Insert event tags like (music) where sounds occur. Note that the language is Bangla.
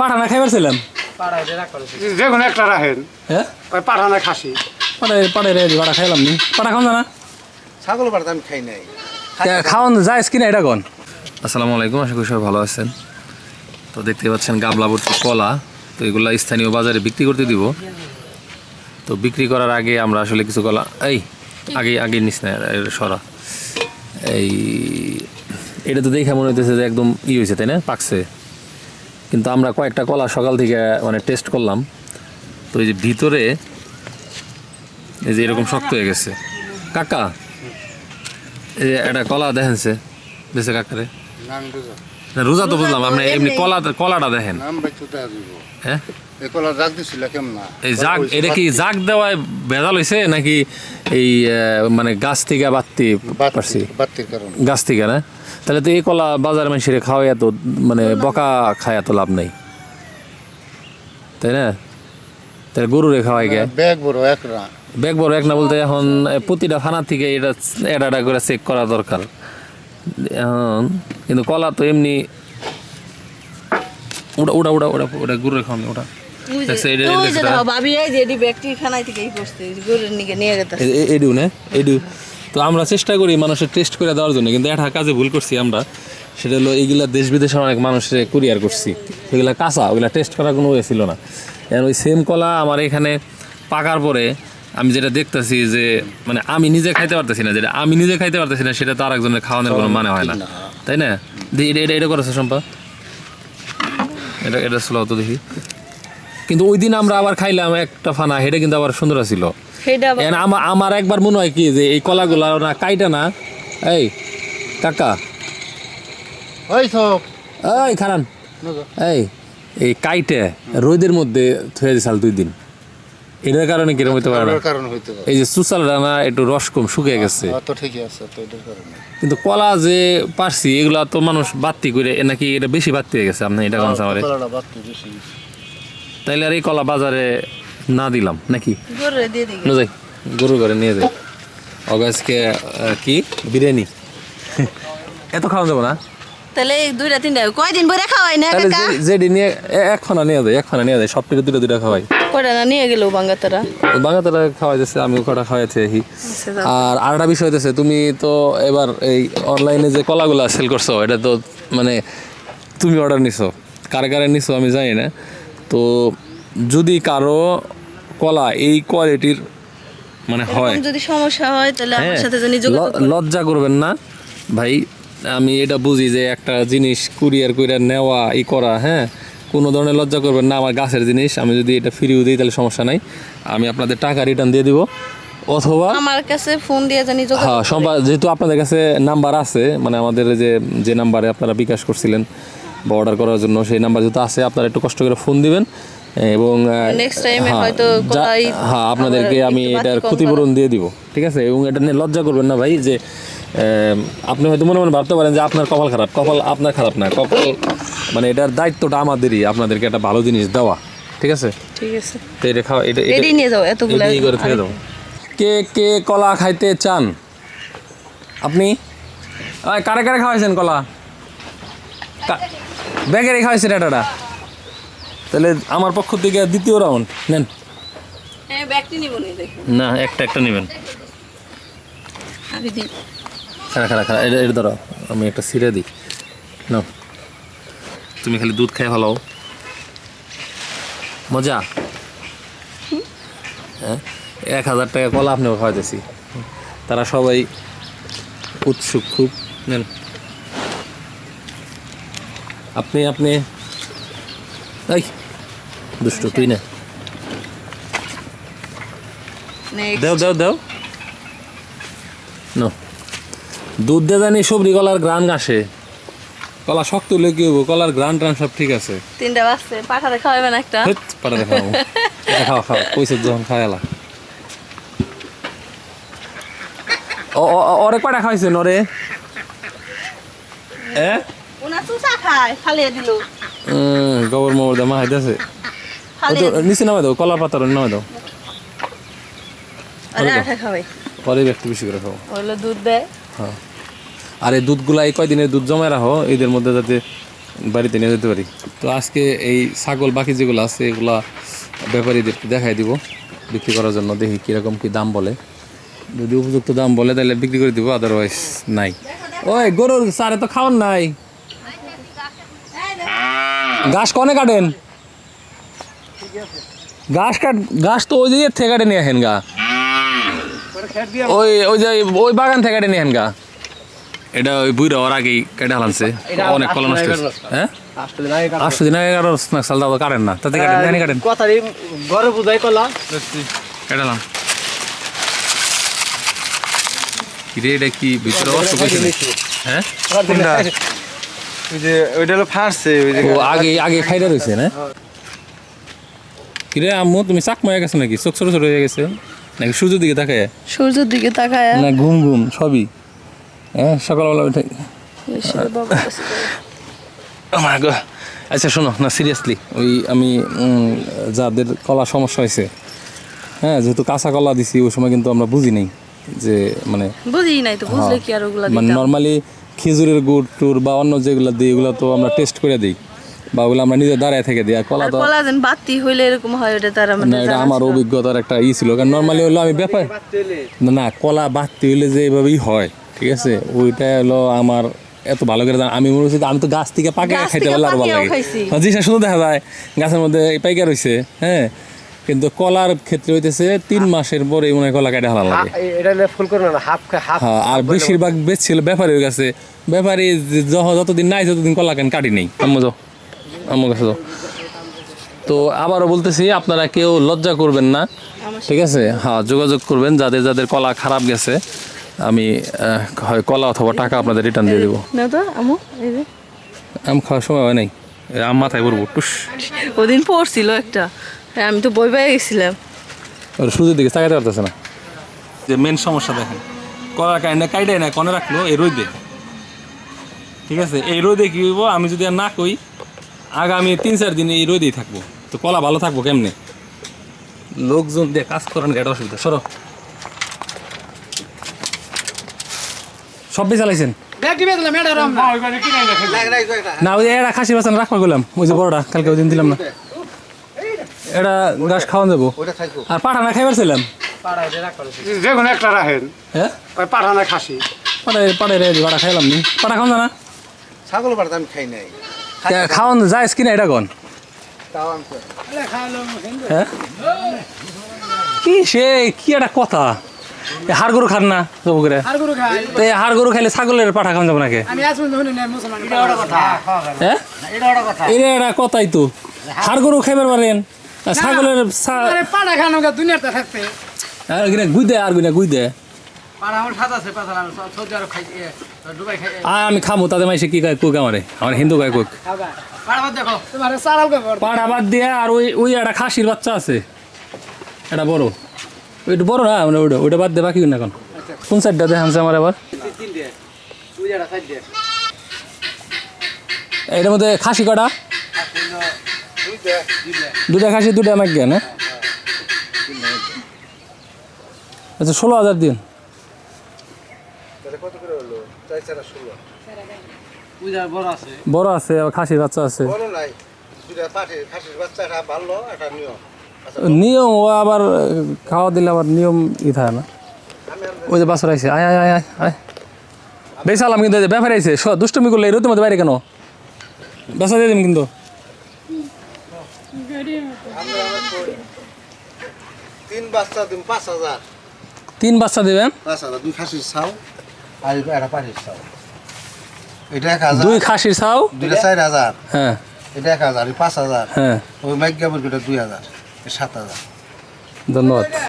পাঠানা খাইবার ছিলাম যে কোনো একটা রাখেন। হ্যাঁ? ওই পাঠানা খাসি। পাটে পাটে রে পাটা খাইলাম নি। পাটা খাওয়া না ছাগল পাড়া আমি খাই নাই। খাওয়ান যায় কিনা এটা কোন? আসসালামু আলাইকুম আশা করি সবাই ভালো আছেন। তো দেখতে পাচ্ছেন গাবলা ভর্তি কলা তো এগুলা স্থানীয় বাজারে বিক্রি করতে দিব। তো বিক্রি করার আগে আমরা আসলে কিছু কলা এই আগে আগে নিস না সরা। এই এটা তো দেখে মনে হইতেছে যে একদম ই হয়েছে তাই না? পাকছে। কিন্তু আমরা কয়েকটা কলা সকাল থেকে মানে টেস্ট করলাম। তো এই যে ভিতরে এই যে এরকম শক্ত হয়ে গেছে। কাকা এই যে একটা কলা দেখেনছে বেছে কাকারে। রোজা। তো বুঝলাম আপনি এমনি কলা কলাটা দেখেন। হ্যাঁ? একলা রাখ দিছিল কেমন? না এই জাগ এটা কি জাগ দেওয়ায় ভেজাল হয়েছে নাকি এই মানে গাছ থেকে বাত্তি পারছি? গাছ থেকে না? তাহলে তো এই কলা বাজার মানুষের খাওয়াই এত মানে বকা খায় এত লাভ নাই। তাই না? তাহলে গরুরে খাওয়াই গে। ব্যাগ বড় একরা ব্যাগ বড় এক না বলতে এখন প্রতিটা ফানা থেকে এটা করে চেক করা দরকার। এখন কিন্তু কলা তো এমনি ওটা ওটা ওটা ওটা ওটা গরুরে খাওয়ানো ওটা। তো আমরা চেষ্টা করি মানুষের টেস্ট করে দেওয়ার জন্য কিন্তু একটা কাজে ভুল করছি আমরা। সেটা হলো এইগুলা দেশ বিদেশের অনেক মানুষের কুরিয়ার করছি। সেগুলা কাঁচা ওগুলা টেস্ট করার কোনো ওয়ে ছিল না। এখন ওই সেম কলা আমার এখানে পাকার পরে আমি যেটা দেখতেছি যে মানে আমি নিজে খাইতে পারতেছি না যেটা আমি নিজে খাইতে পারতেছি না সেটা তো আরেকজনের খাওয়ানোর কোনো মানে হয় না। তাই না? এটা এটা এটা করেছে সম্পা এটা এটা স্লো তো দেখি। কিন্তু ওই দিন আমরা আবার খাইলাম একটা ফানা হেটা কিন্তু আবার সুন্দর ছিল আমার একবার মনে হয় কি যে এই কলাগুলা না কাইটা না এই কাকা। ওই সব। এই খারান এই এই কাইটে রোদের মধ্যে থুয়ে দিছাল দুই দিন। এটার কারণে কিরম হইতে পারে এই যে সুসালটা না একটু রস কম শুকিয়ে গেছে। হ্যাঁ, তো ঠিকই আছে তো এটার কারণে। কিন্তু কলা যে পারছি এগুলা তো মানুষ বাত্তি করে নাকি এটা বেশি বাত্তি হয়ে গেছে আপনি এটা কোন তাইলে আর এই কলা বাজারে না দিলাম নাকি? যাই গরু ঘরে নিয়ে যাই। অগাজকে কি? বিরিয়ানি। (laughs) এত খাওয়া যাব না? তাহলে দুইটা তিনটা কয়দিন ভরে খাওয়াই না কাকা নিয়ে এ- এক খানা নিয়ে যায় এক খানা নিয়ে যায় সব থেকে দুটো দুটো খাওয়াই। কয়টা না নিয়ে গেল বাঙ্গাতারা বাঙাতারা খাওয়াইতেছে আমি কটা খাওয়াইতে আহি। আচ্ছা, আর আরেকটা বিষয় হইতেছে তুমি তো এবার এই অনলাইনে যে কলাগুলা সেল করছ এটা তো মানে তুমি অর্ডার নিছো। কারে কারে নিছো আমি জানি না। তো যদি কারও কলা এই কোয়ালিটির মানে হয় যদি সমস্যা হয় তাহলে আমার হ্যাঁ, সাথে জানি লজ্জা করবেন না। ভাই আমি এটা বুঝি যে একটা জিনিস কুরিয়ার করে নেওয়া ই করা হ্যাঁ কোনো ধরনের লজ্জা করবেন না। আমার গাছের জিনিস আমি যদি এটা ফিরিয়ে দিই তাহলে সমস্যা নাই। আমি আপনাদের টাকা রিটার্ন দিয়ে দিব। অথবা আমার কাছে ফোন দিয়ে জানি হ্যাঁ যেহেতু আপনাদের কাছে নাম্বার আছে মানে আমাদের যে যে নাম্বারে আপনারা বিকাশ করছিলেন বা অর্ডার করার জন্য সেই নাম্বার যেহেতু আছে আপনারা একটু কষ্ট করে ফোন দিবেন। এবং হ্যাঁ, হ্যাঁ আপনাদেরকে আমি এটার ক্ষতিপূরণ দিয়ে দিব ঠিক আছে? এবং এটা নিয়ে লজ্জা করবেন না ভাই যে আপনি হয়তো মনে মনে ভাবতে পারেন যে আপনার কপাল খারাপ। কপাল আপনার খারাপ না কপাল মানে এটার দায়িত্বটা আমাদেরই আপনাদেরকে একটা ভালো জিনিস দেওয়া ঠিক আছে? ঠিক আছে। তো এটা খাওয়া এটা এটাই নিয়ে যাও এতগুলো এটাই করে থেকে দাও। কে কে কলা খাইতে চান? আপনি? কারে কারে খাওয়াইছেন কলা? কা- ব্যাগেরে খাওয়াইছেন এটাটা তাহলে আমার পক্ষ থেকে দ্বিতীয় রাউন্ড নেন। হ্যাঁ নি না একটা একটা নেবেন। খারা খারা খারা এটা এটা ধরো আমি একটা সিরে দিই। নাও। তুমি খালি দুধ খেয়ে ভালো মজা? হ্যাঁ এক হাজার টাকা কলা আপনিও খাওয়াইতেছি। তারা সবাই উৎসুক খুব। নেন। আপনি আপনি। এই দুষ্ট তুই না। দেও দেও দেও। নো। দুধ দিয়ে জানি সবরি কলার গ্রান আসে কলা শক্ত হলে কি হব কলার গ্রান ট্রান সব ঠিক আছে। তিনটা বাজছে পাঠাতে খাওয়াবেন একটা? হেৎ, পাটা দেখাও খাও খাও পয়সা যখন খাওয়ালা ওরে খাইছেন ওরে এ? ওনা চুষা খায় ফালিয়ে দিল। উম, গোবর মোবর দে মা হাইতেছে নিচে নামে দাও কলা পাতার নামে দাও। পরে ব্যক্তি বেশি করে খাও ওগুলো দুধ দেয়। আর এই দুধগুলা এই কয়দিনের দুধ জমায় রাখো এদের মধ্যে যাতে বাড়িতে নিয়ে যেতে পারি। তো আজকে এই ছাগল বাকি যেগুলো আছে এগুলা ব্যাপারীদেরকে দেখাই দিব বিক্রি করার জন্য দেখি কীরকম কী দাম বলে। যদি উপযুক্ত দাম বলে তাহলে বিক্রি করে দিব আদারওয়াইজ নাই। ওই গরুর সারে তো খাওয়ান নাই। ঘাস কনে কাটেন? ঘাস কাট ঘাস তো ওই যে থেকে কাটে নিয়ে আসেন গা। ওই ওই যে ওই বাগান থেকে কাটে নিয়ে আসেন গা। এটা ওই বুড়া ওর আগেই কেটে হালানছে অনেক ফলন নষ্ট হ্যাঁ? আটশো দিন আগে এগারো সাল দাও কাটেন না তাতে কাটেন জানি কাটেন। কথারি ঘরে বুঝাই কলা। কেটে হালাম কিরে এটা কি ভিতরে কইছে হ্যাঁ? ওই যে ওইটা হলো ফার্সে ওই যে ও আগে আগে খাইটা রয়েছে না? কিরে আম্মু তুমি চাক ময়ে গেছো নাকি? চোখ ছোট ছোট হয়ে গেছে। নাকি সূর্যের দিকে তাকায়? সূর্যের দিকে তাকায়। না ঘুম ঘুম সবই। হ্যাঁ সকালবেলা উঠে। আচ্ছা শোনো না সিরিয়াসলি ওই আমি উম, যাদের কলা সমস্যা হয়েছে হ্যাঁ যেহেতু কাঁচা কলা দিছি ওই সময় কিন্তু আমরা বুঝি নেই যে মানে বুঝি নাই তো বুঝলে কি আর ওগুলা মানে নর্মালি খেজুরের গুড় টুর বা অন্য যেগুলো দিই এগুলো তো আমরা টেস্ট করে দিই বা ওগুলো আমরা নিজে দাঁড়ায় থেকে দিই। আর কলা তো কলা যেন বাতি হইলে এরকম হয় ওটা তারা মানে না এটা আমার অভিজ্ঞতার একটা ই ছিল। কারণ নর্মালি হলো আমি ব্যাপার না না কলা বাড়তে হইলে যে এইভাবেই হয় ঠিক আছে? ওইটা হলো আমার এত ভালো করে জানা- আমি মনে হচ্ছে আমি তো গাছ থেকে পাকে খাইতে পারলে আরও ভালো লাগে। হ্যাঁ, জিনিসটা শুধু দেখা যায় গাছের মধ্যে পাইকার হয়েছে হ্যাঁ? কিন্তু কলার ক্ষেত্রে হইতেছে তিন মাসের পরে মনে হয় কলা কাটে হালা লাগে এটা ফুল করবে না হাফ হাফ হ্যাঁ আর বেশিরভাগ বেচছিল ব্যাপারী হয়ে গেছে। ব্যাপারী যতদিন নাই ততদিন কলা কেন কাটি নেই? আম্মু যাও। আম্মু কাছে যাও। তো আবারও বলতেছি আপনারা কেউ লজ্জা করবেন না ঠিক আছে? হ্যাঁ যোগাযোগ করবেন যাদের যাদের কলা খারাপ গেছে আমি হয় কলা অথবা টাকা আপনাদের রিটার্ন দিয়ে দেবো। আম খাওয়ার সময় হয় নাই? এ, আম মাথায় পড়ব। টুস। ওদিন পড়ছিল একটা। হ্যাঁ, আমি তো বই পেয়ে গেছিলাম। ওর সুযোগ দিকে তাকাতে পারতেছে না। যে মেন সমস্যা দেখেন কলা কাইন্ডা কাইডে না কনে রাখল এই রোদে। ঠিক আছে এই রোদে কি হইব আমি যদি আর না কই আগামী তিন চার দিন এই রোদেই থাকব। তো কলা ভালো থাকব কেমনে? লোকজন দিয়ে কাজ করেন এটা অসুবিধা। সরো। সব চালাইছেন না। ওই এটা খাসি বাসান গেলাম। ওই যে বড়টা কালকে ওই দিন দিলাম না। এটা গাছ খাওয়ান যাব। আর পাঠানা খাইবার ছিলাম। যে কোনো একটা রাখেন। হ্যাঁ? খাসি। রে পাড়া খাইলাম নি। পাড়া খাওয়ান জানা ছাগল বাড়িতে আমি খাই নাই। খাওয়ান যায় কিনা এটা কোন? হ্যাঁ? কি সে কি একটা কথা? হাড় গরু খান না করে তো এই হাড় গরু খাইলে ছাগলের পাঠা খাওয়ান যাব নাকি? হ্যাঁ এটা একটা কথাই তো। হাড় গরু খাইবার পারেন ছাগলের পাড়া খানো দুনিয়াতে থাকতে। আর গুই দে আর গুই আমি খামো তাদের মাইসে কি কয় কুক আমারে? আমার হিন্দু কয় কুক। পাড়া বাদ দিয়ে আর ওই ওই একটা খাসির বাচ্চা আছে। এটা বড়। ওইটা বড় না মানে ওইটা ওইটা বাদ দিয়ে বাকি না এখন। কোন সাইডটা দেখানছে আমার আবার? এটার মধ্যে খাসি কটা? দুটা খাসি দুটা নাক জ্ঞান হ্যাঁ আচ্ছা ষোলো হাজার দিন। বড় আছে বড় আছে আবার খাসির বাচ্চা আছে ভালো একটা নিয়ম। নিয়ম ও আবার খাওয়া দিলে আবার নিয়ম ই থাকে না। ওই যে বাসর আইছে আয় আয় আয় আয় আলাম কিন্তু ব্যাপারে আইছে স- দুষ্টুমি করলে এর মধ্যে বাইরে কেন? বেসা দিয়ে দিম কিন্তু। তিন বাচ্চা দিন পাঁচ হাজার। তিন বাচ্চা দেবেন? দুই খাসির চাও আর একটা পাঠির চাও এটা এক হাজার দুই খাসির দুইটা চার হাজার। হ্যাঁ। এটা এক হাজার পাঁচ হাজার। হ্যাঁ। ওই মাইকা দুই হাজার। সাত হাজার। ধন্যবাদ।